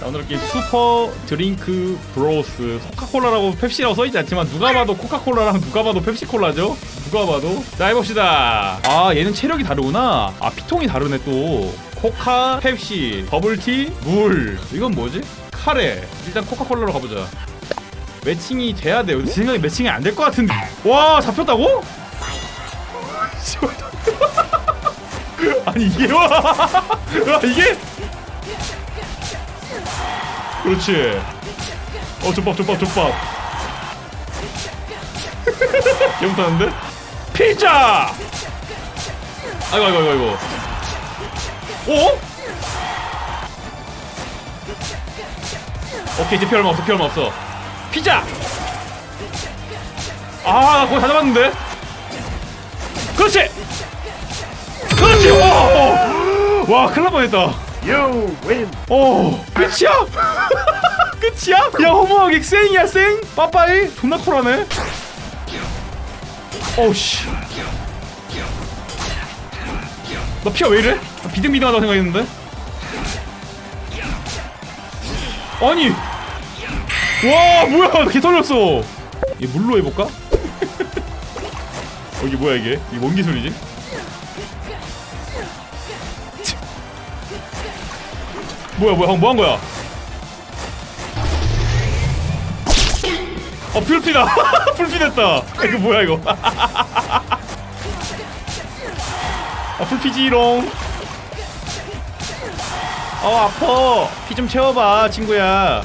자, 오늘 게임 슈퍼 드링크 브로스 코카콜라라고 펩시라고 써있지 않지만 누가 봐도 코카콜라랑 누가 봐도 펩시콜라죠? 누가 봐도? 자 해봅시다. 아 얘는 체력이 다르구나. 아 피통이 다르네 또. 코카, 펩시, 버블티, 물. 이건 뭐지? 카레. 일단 코카콜라로 가보자. 매칭이 돼야 돼요. 제 생각에 매칭이 안 될 것 같은데. 와 잡혔다고? 아니 이게 와, 와 이게? 그렇지. 어 족밥 족밥 족밥. 개못하는데? 피자! 아이고 아이고 아이고 아이고. 어? 오케이 이제 피 얼마 없어 피 얼마 없어. 피자! 아 거의 다 잡았는데? 그렇지 그렇지 와, 와 큰일 날 뻔했다 You win. 어 끝이야? 끝이야? 야 허무하게 쌩이야 쌩 빠빠이 존나 쿨하네 어우씨 너 피가 왜 이래? 나 비등비등하다고 생각했는데 아니 와 뭐야 개 털렸어 얘 물로 해볼까? 어 이게 뭐야 이게 이게 뭔 기술이지? 뭐야 뭐야 형 뭐 한 거야? 어 풀피다 풀피됐다 이거 뭐야 이거 아 풀피지롱 어 아파 피 좀 채워봐 친구야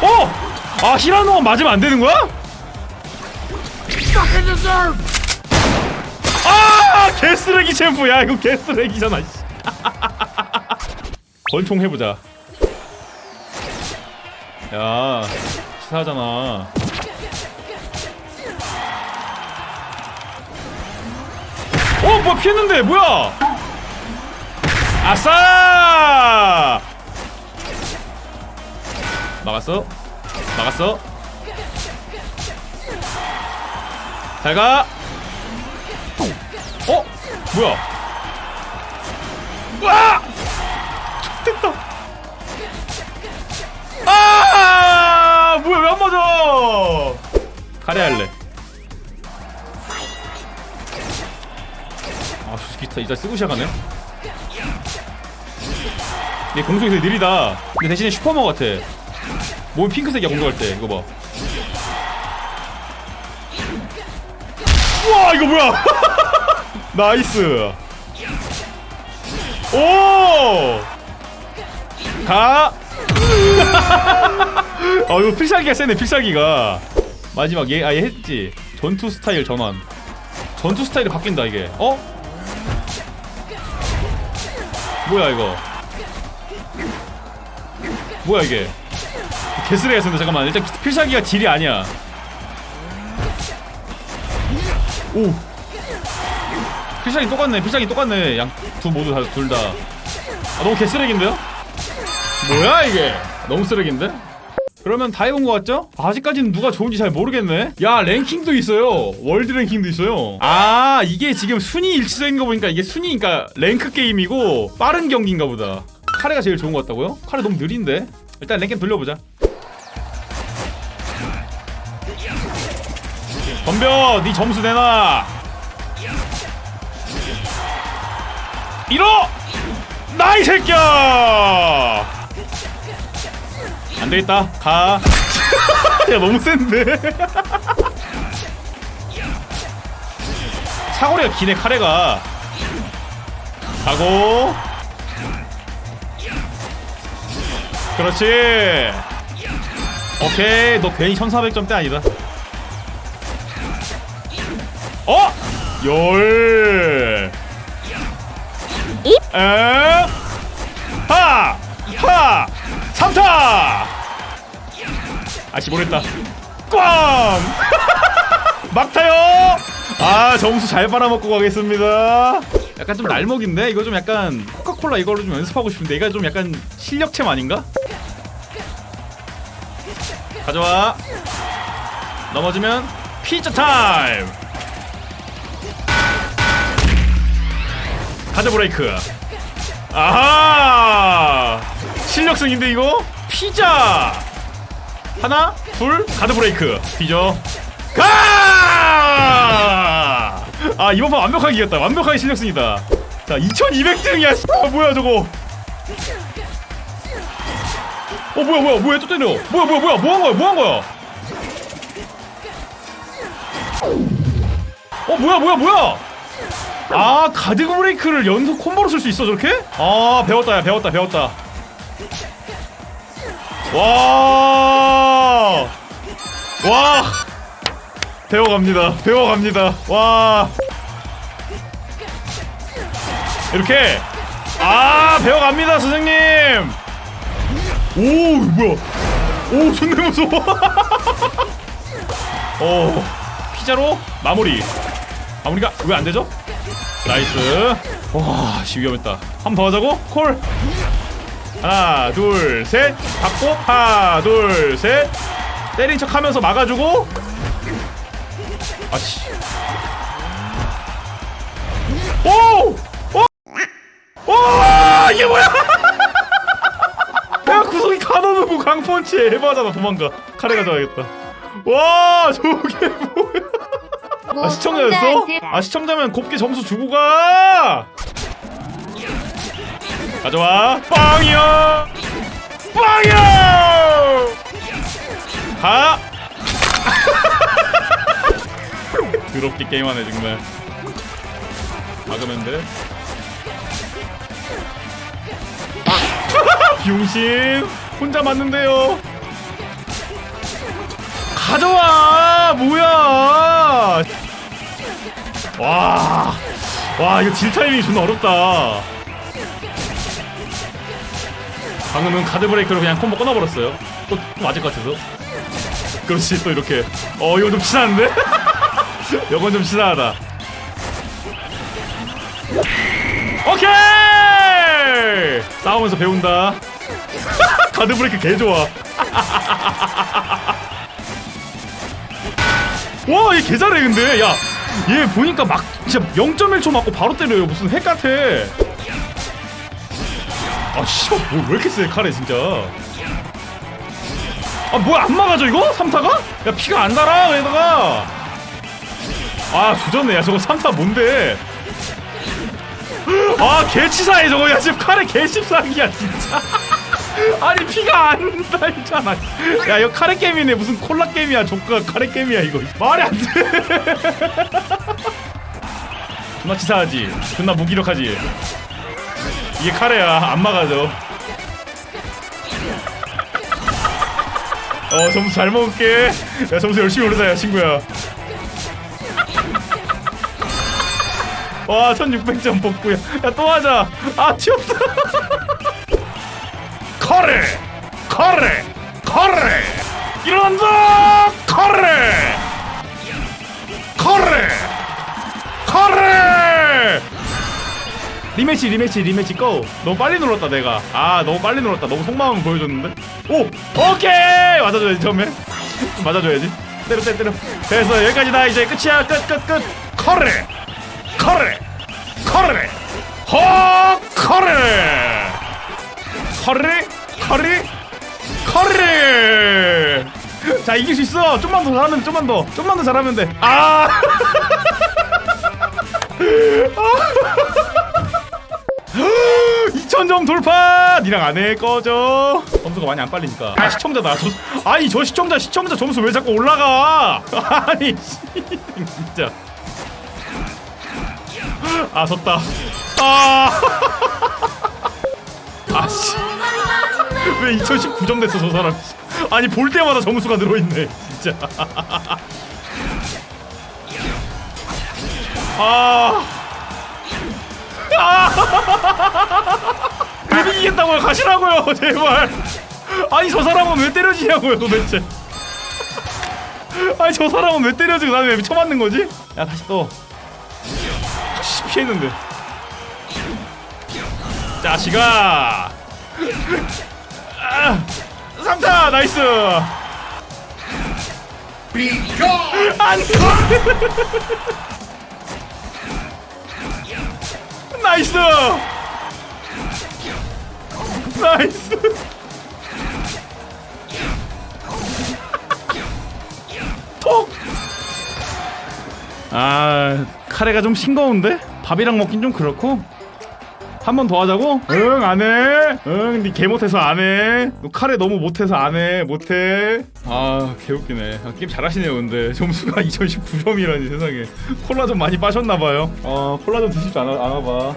어! 아 히라노가 맞으면 안 되는 거야? 아 개쓰레기 챔프야 이거 개쓰레기잖아 씨. 권총 해보자. 야, 치사하잖아. 어, 뭐야, 피했는데, 뭐야! 아싸! 막았어? 막았어? 잘 가! 어? 뭐야? 와! 아! 뭐야 왜 안 맞아? 카레 할래. 아, 기타 이제 쓰고 시작하네. 얘 공속이 되게 느리다. 근데 대신에 슈퍼머 같아. 몸 핑크색이야 공격할 때. 이거 봐. 우와 이거 뭐야? 나이스. 오! 가! 어, 이거 필살기가 세네, 필살기가. 마지막, 얘, 아, 얘 했지. 전투 스타일 전환. 전투 스타일이 바뀐다, 이게. 어? 뭐야, 이거. 뭐야, 이게. 개쓰레기가 쓴다, 잠깐만. 일단 필살기가 딜이 아니야. 오! 필살기 똑같네, 필살기 똑같네. 양, 두 모두 다, 둘 다. 아, 너무 개쓰레기인데요? 뭐야 이게 너무 쓰레기인데? 그러면 다 해본 것 같죠? 아직까지는 누가 좋은지 잘 모르겠네 야 랭킹도 있어요 월드 랭킹도 있어요 아 이게 지금 순위 일치적인 거 보니까 이게 순위니까 랭크 게임이고 빠른 경기인가 보다 카레가 제일 좋은 것 같다고요? 카레 너무 느린데? 일단 랭킹 돌려보자 덤벼 네 점수 내놔 잃어! 나이 새끼야! 안 되겠다. 가. 야 너무 센데. 사거리가 기네 카레가. 가고. 그렇지. 오케이. 너 괜히 1400점대 아니다. 어? 열. 에? 하! 하! 3타! 아씨 모르겠다. 꽝! 막타요! 아 점수 잘 빨아먹고 가겠습니다. 약간 좀 날먹인데 이거 좀 약간 코카콜라 이걸로 좀 연습하고 싶은데 이거 좀 약간 실력챔 아닌가? 가져와. 넘어지면 피자 타임. 가드 브레이크 아하 실력승인데 이거 피자 하나 둘 가드 브레이크. 피죠 가! 아 이번 판 완벽하게 이겼다. 완벽하게 실력승이다. 자 2200등이야. 아, 뭐야 저거. 어 뭐야 뭐야 뭐야 또 때려. 뭐야 뭐야 뭐야 뭐 한 거야 뭐 한 거야? 어 뭐야 뭐야 뭐야? 아 가드 브레이크를 연속 콤보로 쓸 수 있어 저렇게? 아 배웠다 야 배웠다 배웠다 와. 와! 배워갑니다. 배워갑니다. 와. 이렇게. 아 배워갑니다 선생님. 오 뭐야. 오 존나 무서워 어. 피자로 마무리. 마무리가 왜 안 되죠? 나이스. 와 씨, 위험했다. 한 번 더 하자고? 콜 하나 둘셋. 받고 하나 둘셋. 때린 척 하면서 막아주고. 아씨. 오! 오! 오! 이게 뭐야? 야 구석이 가둬놓고 강펀치 에바잖아 도망가. 카레 가져와야겠다. 와 저게 뭐야? 아 시청자였어? 아 시청자면 곱게 점수 주고 가 가져와. 빵이야 빵이야 가! 더럽게 게임하네 정말. 막으면 돼. 병신 혼자 맞는데요. 가져와! 뭐야? 와, 와 이거 질 타이밍이 존나 어렵다. 방금은 가드 브레이크로 그냥 콤보 끊어버렸어요. 또, 또 맞을 것 같아서. 그렇지 또 이렇게. 어 이거 좀 치사한데? 이건 좀 치사하다. 오케이! 싸우면서 배운다. 가드 브레이크 개 좋아. 와, 얘 개 잘해 근데. 야, 얘 보니까 막 진짜 0.1초 맞고 바로 때려요. 무슨 핵 같아. 아, 씨발, 뭐, 왜 이렇게 세, 카레, 진짜. 아, 뭐야, 안 막아줘, 이거? 3타가? 야, 피가 안 달아, 얘다가. 아, 조졌네. 야, 저거 3타 뭔데? 아, 개치사해, 저거. 야, 지금 카레 개십사기야, 진짜. 아니 피가 안 달잖아. 야 이거 카레 게임이네 무슨 콜라 게임이야. 조카 카레 게임이야 이거. 말이 안 돼. 존나 치사하지. 존나 무기력하지. 이게 카레야. 안 막아져. 어 점수 잘 먹을게. 야 점수 열심히 오르자 야 친구야. 와 1600점 복구야. 야 또 하자. 아 튀었다. 카레 카레 카레 일어난다 카레 리매치 리매치 리매치 고 너무 빨리 눌렀다 내가. 아 너무 빨리 눌렀다. 너무 속마음 보여줬는데? 오! 오케이! 맞아줘야지 처음에. 맞아줘야지. 때려 때려 때려. 됐어 여기까지다 이제 끝이야. 끝 끝끝. 카레! 카레! 카레! 허! 카레! 카레? 카레? 카레! 자 이길 수 있어. 좀만 더 잘하면 좀만 더. 좀만 더 잘하면 돼아 2000점 돌파 니랑 안해 꺼져 점수가 많이 안 빨리니까. 아 시청자다 저, 아니 저 시청자 시청자 점수 왜 자꾸 올라가? 아니 씨, 진짜. 아 졌다. 아. 아씨. 왜 2019점 됐어 저 사람. 아니 볼 때마다 점수가 늘어있네 진짜. 아. 왜 이기겠다고요? 가시라고요 제발. 아니 저 사람은 왜 때려지냐고요 도대체. 아니 저 사람은 왜 때려지고 나는 왜 쳐맞는 거지? 야 다시 또. 씨, 피했는데. 자식아. 아, 3타 나이스. 안돼. 나이스 나이스. 톡! 아 카레가 좀 싱거운데? 밥이랑 먹긴 좀 그렇고? 한 번 더 하자고? 응 안해. 응니 개 못해서 안해. 너 카레 너무 못해서 안해. 못해. 아 개웃기네. 아, 게임 잘하시네요 근데. 점수가 2019점이라니 세상에. 콜라 좀 많이 빠셨나봐요. 어 콜라 좀줄 아나, 아나봐